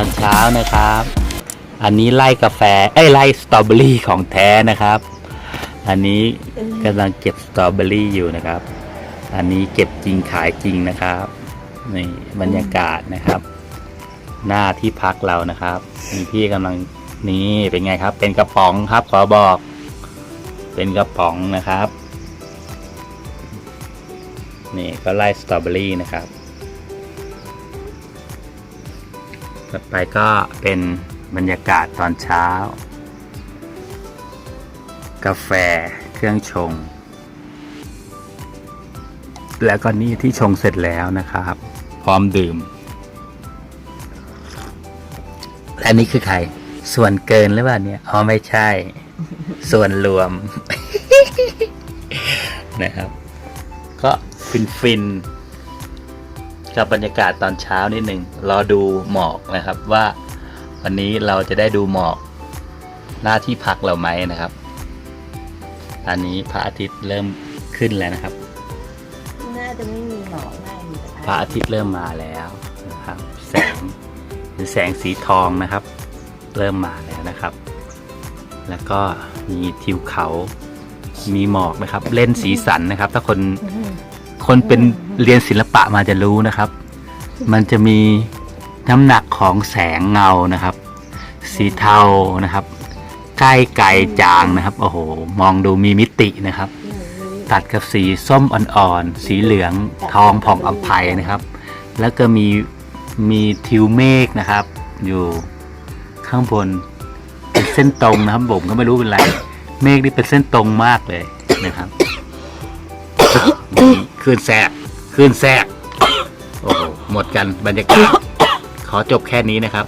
ตอนเช้านะครับ อันนี้ไล่กาแฟเอ้ยไล่สตรอเบอรี่ของแท้นะครับ อันนี้กำลังเก็บสตรอเบอรี่อยู่นะครับ อันนี้เก็บจริงขายจริงนะครับนี่บรรยากาศนะครับ หน้าที่พักเรานะครับมีพี่กำลังนี่เป็นไงครับ เป็นกระป๋องครับขอบอก เป็นกระป๋องนะครับนี่ก็ไล่สตรอเบอรี่นะครับ ต่อไปก็เป็นบรรยากาศตอนเช้า กาแฟเครื่องชง แล้วก็นี่ที่ชงเสร็จแล้วนะครับ พร้อมดื่ม และนี่คือใคร ส่วนเกินหรือเปล่าเนี่ยอ๋อไม่ใช่ ส่วนรวม นะครับ ก็ฟินฟิน กับบรรยากาศตอนเช้านิดหนึ่งรอดูหมอกนะครับว่าวันนี้เราจะได้ดูหมอกหน้าที่พักเราไหมนะครับอันนี้พระอาทิตย์เริ่มขึ้นแล้วนะครับ น่าจะไม่มีหมอกน่ามีแต่พระอาทิตย์เริ่มมาแล้วนะครับ แสงหรือแสงสีทองนะครับ เริ่มมาแล้วนะครับ แล้วก็มีทิวเขา มีหมอกนะครับ เล่นสีสันนะครับ ถ้าคนคนเป็น เรียนศิลปะมาจะรู้นะครับ มันจะมีน้ำหนักของแสงเงานะครับ สีเทานะครับ ใกล้ไกลจางนะครับ โอ้โห มองดูมีมิตินะครับ ตัดกับสีส้มอ่อนๆ สีเหลืองทองผ่องอำไพนะครับ แล้วก็มีมีทิวเมฆนะครับ อยู่ข้างบนเป็นเส้นตรงนะครับผมก็ไม่รู้เป็นไร เมฆนี่เป็นเส้นตรงมากเลยนะครับนี่คลื่นแทรก คลื่นแทรกโอ้โหหมดกันบรรยากาศ ขอจบแค่นี้นะครับ